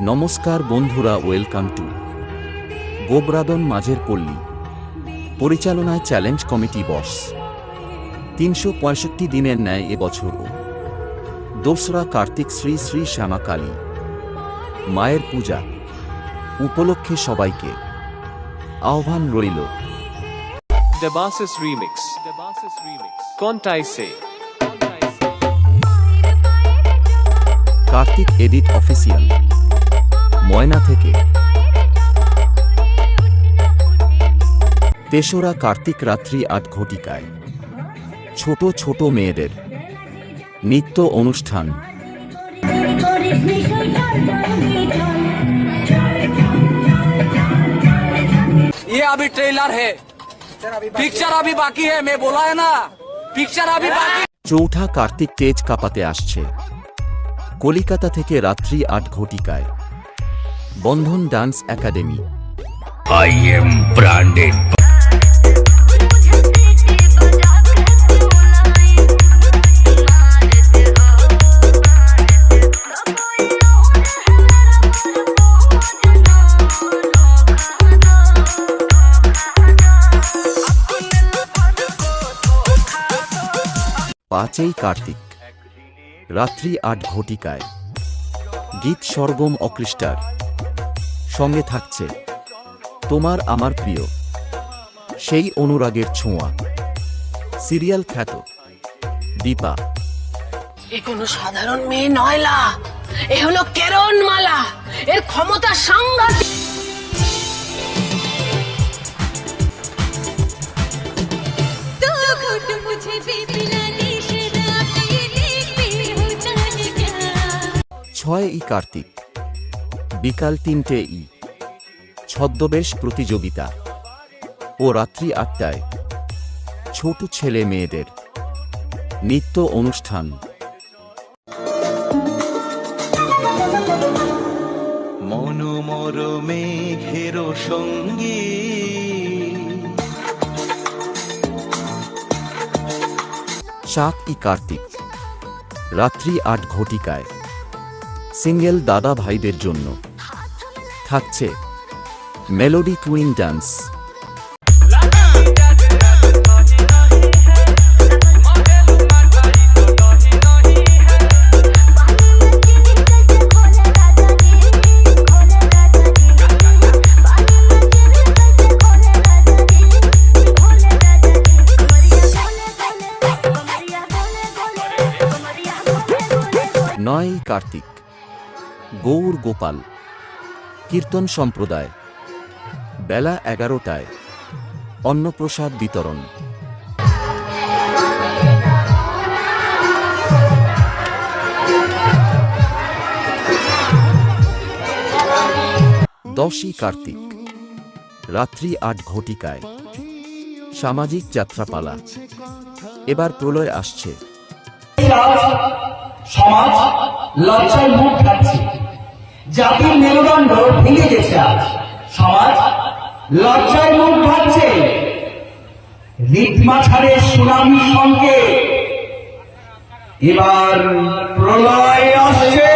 নমস্কার বন্ধুরা welcome to গোবরাদন মাঝের পল্লী পরিচালনায় চ্যালেঞ্জ কমিটি বস তিনশো পঁয়ষট্টি দিনের ন্যায় এবছরও দোসরা কার্তিক শ্রী শ্রী শ্যামা কালী মায়ের পূজা উপলক্ষে সবাইকে আহ্বান রইল. Kontai se. Kartik edit official ময়না থেকে তেসরা কার্তিক রাত্রি আট ঘটিকায় ছোট ছোট মেয়েদের নিত্য অনুষ্ঠান ये अभी ट्रेलर है पिक्चर अभी बाकी है मैं बोला है ना पिक्चर अभी बाकी চৌঠা কার্তিক তেজ কাপাতে আসছে কলিকাতা থেকে রাত্রি আট ঘটিকায় Bandhan dance academy I am branded. পাঁচই কার্তিক রাত্রি আট ঘটিকায় গীত সরগম অকৃষ্টার সঙ্গে থাকছে। তোমার আমার প্রিয়। সেই অনুরাগের ছোঁয়া। সিরিয়াল খ্যাত। দীপা। এ কোনো সাধারণ মেয়ে নয়লা এ হলো কেরণ মালা এর ক্ষমতা সাংঘাতিক। ছয় ই কার্তিক। বিকাল তিনটে ই। ছদ্মবেশ প্রতিযোগিতা। ও রাত্রি আটটায়। ছোট ছেলে মেয়েদের। নিত্য অনুষ্ঠান। মনোমর মেঘের সঙ্গী। সাত ই কার্তিক। রাত্রি আট ঘটিকায়। সিঙ্গেল দাদা ভাইদের জন্য। থাকছে মেলোডি কুইন ডান্স নয় কার্তিক। গৌর গোপাল। কীর্তন সম্প্রদায়। বেলা এগারোটায়। অন্নপ্রসাদ বিতরণ। দশই কার্তিক। রাত্রি আট ঘটিকায়। সামাজিক যাত্রাপালা। এবার প্রলয় আসছে। সমাজ লজ্জায় মুখ খাচ্ছে জাতির মেরুদণ্ড ভেঙে গেছে আজ। সমাজ লজ্জায় মুখ ভাবছে রিতমা ছাড়ে সুনামি সঙ্গে এবার প্রলয় আসছে।